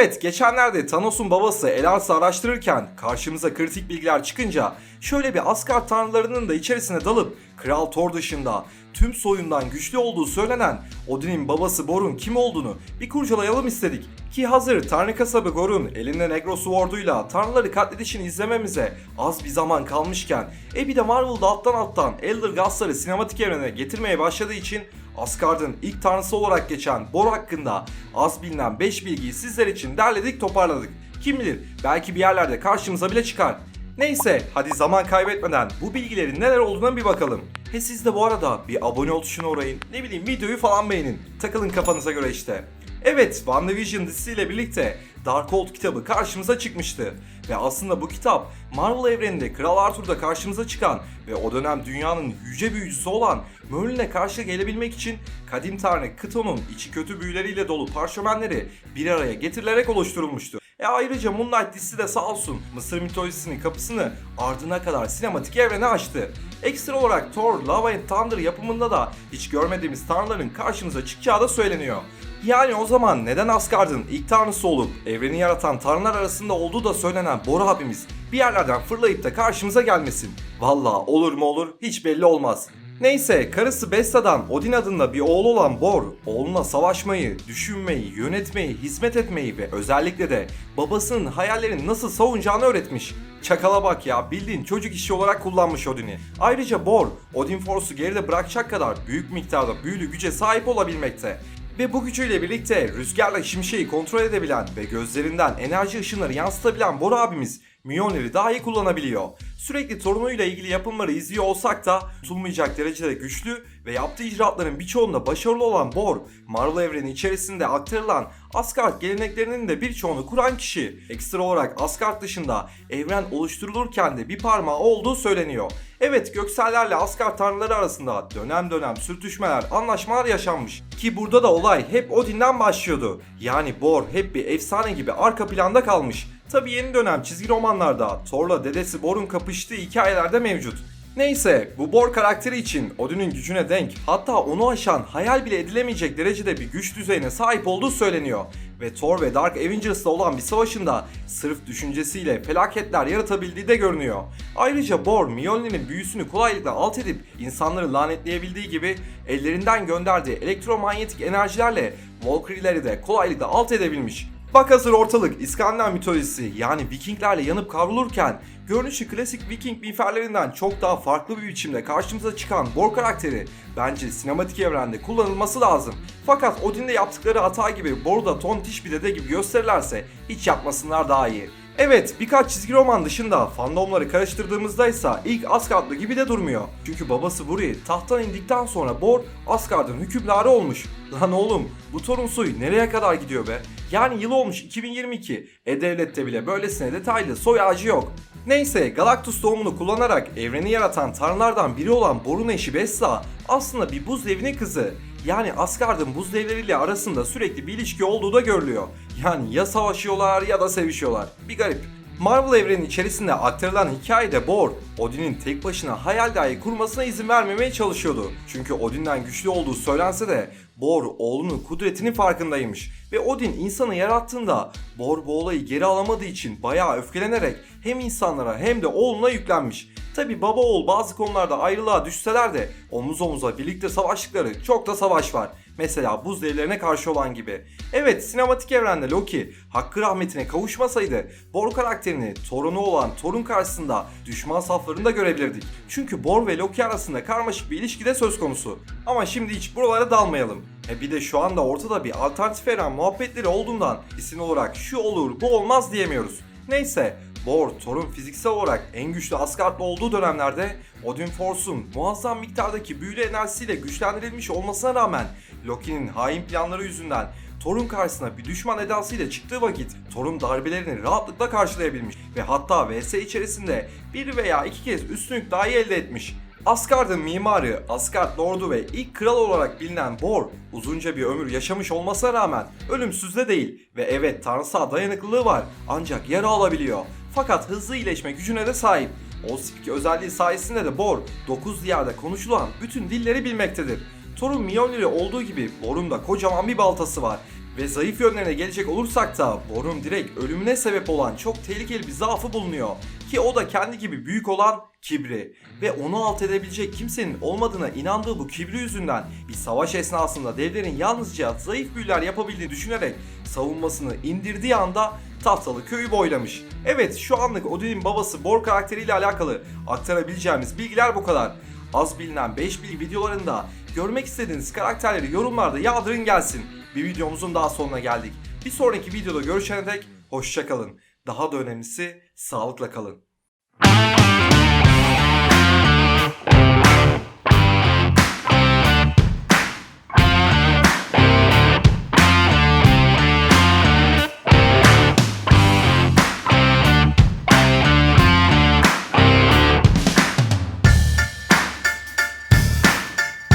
Evet, geçenlerde Thanos'un babası Elars'ı araştırırken karşımıza kritik bilgiler çıkınca şöyle bir Asgard tanrılarının da içerisine dalıp Kral Thor dışında tüm soyundan güçlü olduğu söylenen Odin'in babası Bor'un kim olduğunu bir kurcalayalım istedik. Ki hazır Tanrı kasabı Gor'un elinde Negro Sword'uyla tanrıları katledişini izlememize az bir zaman kalmışken e bir de Marvel'da alttan alttan Elder Gods'ları sinematik evrene getirmeye başladığı için Asgard'ın ilk tanrısı olarak geçen Bor hakkında az bilinen 5 bilgiyi sizler için derledik toparladık. Kim bilir belki bir yerlerde karşımıza bile çıkar. Neyse hadi zaman kaybetmeden bu bilgilerin neler olduğuna bir bakalım. He siz de bu arada bir abone ol tuşuna uğrayın. Ne bileyim videoyu falan beğenin. Takılın kafanıza göre işte. Evet WandaVision dizisiyle birlikte Darkhold kitabı karşımıza çıkmıştı. Ve aslında bu kitap Marvel evreninde Kral Arthur'da karşımıza çıkan ve o dönem dünyanın yüce büyücüsü olan Merlin'e karşı gelebilmek için kadim tanrı Kton'un içi kötü büyüleriyle dolu parşömenleri bir araya getirilerek oluşturulmuştu. E ayrıca Moonlight dizisi de sağ olsun Mısır mitolojisinin kapısını ardına kadar sinematik evrene açtı. Ekstra olarak Thor, Love and Thunder yapımında da hiç görmediğimiz tanrıların karşımıza çıkacağı da söyleniyor. Yani o zaman neden Asgard'ın ilk tanrısı olup evreni yaratan tanrılar arasında olduğu da söylenen Bor abimiz bir yerlerden fırlayıp da karşımıza gelmesin? Valla olur mu olur hiç belli olmaz. Neyse karısı Besta'dan Odin adında bir oğlu olan Bor, oğluna savaşmayı, düşünmeyi, yönetmeyi, hizmet etmeyi ve özellikle de babasının hayallerini nasıl savunacağını öğretmiş. Çakala bak ya bildiğin çocuk işi olarak kullanmış Odin'i. Ayrıca Bor, Odin Force'u geride bırakacak kadar büyük miktarda büyülü güce sahip olabilmekte. Ve bu gücüyle birlikte rüzgarla şimşeği kontrol edebilen ve gözlerinden enerji ışınları yansıtabilen Bor abimiz Mjolnir'i daha iyi kullanabiliyor. Sürekli torunuyla ilgili yapımları izliyor olsak da tutulmayacak derecede güçlü ve yaptığı icraatların birçoğunda başarılı olan Bor, Marvel evreni içerisinde aktarılan Asgard geleneklerinin de birçoğunu kuran kişi. Ekstra olarak Asgard dışında evren oluşturulurken de bir parmağı olduğu söyleniyor. Evet Göksellerle Asgard tanrıları arasında dönem dönem sürtüşmeler, anlaşmalar yaşanmış. Ki burada da olay hep Odin'den başlıyordu. Yani Bor hep bir efsane gibi arka planda kalmış. Tabi yeni dönem çizgi romanlarda Thor'la dedesi Bor'un kapıştığı hikayelerde mevcut. Neyse bu Bor karakteri için Odin'in gücüne denk hatta onu aşan hayal bile edilemeyecek derecede bir güç düzeyine sahip olduğu söyleniyor. Ve Thor ve Dark Avengers'la olan bir savaşında sırf düşüncesiyle felaketler yaratabildiği de görünüyor. Ayrıca Bor, Mjolnir'in büyüsünü kolaylıkla alt edip insanları lanetleyebildiği gibi ellerinden gönderdiği elektromanyetik enerjilerle Valkyrie'leri de kolaylıkla alt edebilmiş. Bak hazır ortalık İskandinav mitolojisi yani Vikinglerle yanıp kavrulurken görünüşü klasik Viking miğferlerinden çok daha farklı bir biçimde karşımıza çıkan Bor karakteri bence sinematik evrende kullanılması lazım. Fakat Odin'de yaptıkları hata gibi Bor'u da tontiş bir dede gibi gösterirlerse hiç yapmasınlar daha iyi. Evet birkaç çizgi roman dışında fandomları karıştırdığımızda ise ilk Asgardlı gibi de durmuyor. Çünkü babası Buri tahttan indikten sonra Bor Asgard'ın hükümdarı olmuş. Lan oğlum bu torun soyu nereye kadar gidiyor be? Yani yıl olmuş 2022. E-Devlet'te bile böylesine detaylı soy ağacı yok. Neyse Galactus doğumunu kullanarak evreni yaratan tanrılardan biri olan Bor'un eşi Bessa aslında bir buz devinin kızı. Yani Asgard'ın buz devleriyle arasında sürekli bir ilişki olduğu da görülüyor. Yani ya savaşıyorlar ya da sevişiyorlar. Bir garip. Marvel evreni içerisinde aktarılan hikayede Bor, Odin'in tek başına hayal dahi kurmasına izin vermemeye çalışıyordu. Çünkü Odin'den güçlü olduğu söylense de Bor oğlunun kudretinin farkındaymış. Ve Odin insanı yarattığında Bor bu olayı geri alamadığı için bayağı öfkelenerek hem insanlara hem de oğluna yüklenmiş. Tabi baba oğul bazı konularda ayrılığa düşseler de omuz omuza birlikte savaştıkları çok da savaş var. Mesela buz devlerine karşı olan gibi. Evet sinematik evrende Loki hakkı rahmetine kavuşmasaydı Bor karakterini torunu olan Thor'un karşısında düşman saflarında görebilirdik. Çünkü Bor ve Loki arasında karmaşık bir ilişki de söz konusu. Ama şimdi hiç buralara dalmayalım. E bir de şu anda ortada bir alternatif evren muhabbetleri olduğundan isim olarak şu olur bu olmaz diyemiyoruz. Neyse Bor, Thor'un fiziksel olarak en güçlü Asgard'lı olduğu dönemlerde Odin Force'un muazzam miktardaki büyülü enerjisiyle güçlendirilmiş olmasına rağmen Loki'nin hain planları yüzünden Thor'un karşısına bir düşman edasıyla çıktığı vakit Thor'un darbelerini rahatlıkla karşılayabilmiş ve hatta VS içerisinde bir veya iki kez üstünlük dahi elde etmiş. Asgard'ın mimarı, Asgard Lord'u ve ilk kral olarak bilinen Bor uzunca bir ömür yaşamış olmasına rağmen ölümsüz de değil ve evet tanrısal dayanıklılığı var ancak yara alabiliyor. Fakat hızlı iyileşme gücüne de sahip. Allspeak özelliği sayesinde de Bor 9 diyarda konuşulan bütün dilleri bilmektedir. Thor'un Mjolnir'i olduğu gibi Bor'un da kocaman bir baltası var Ve zayıf yönlerine gelecek olursak da Bor'un direkt ölümüne sebep olan çok tehlikeli bir zaafı bulunuyor. Ki o da kendi gibi büyük olan kibri. Ve onu alt edebilecek kimsenin olmadığına inandığı bu kibri yüzünden bir savaş esnasında devlerin yalnızca zayıf büyüler yapabildiğini düşünerek savunmasını indirdiği anda tahtalı köyü boylamış. Evet şu anlık Odin'in babası Bor karakteriyle alakalı aktarabileceğimiz bilgiler bu kadar. Az bilinen 5 bilgi videolarında görmek istediğiniz karakterleri yorumlarda yağdırın gelsin. Bir videomuzun daha sonuna geldik. Bir sonraki videoda görüşene dek hoşçakalın. Daha da önemlisi sağlıkla kalın.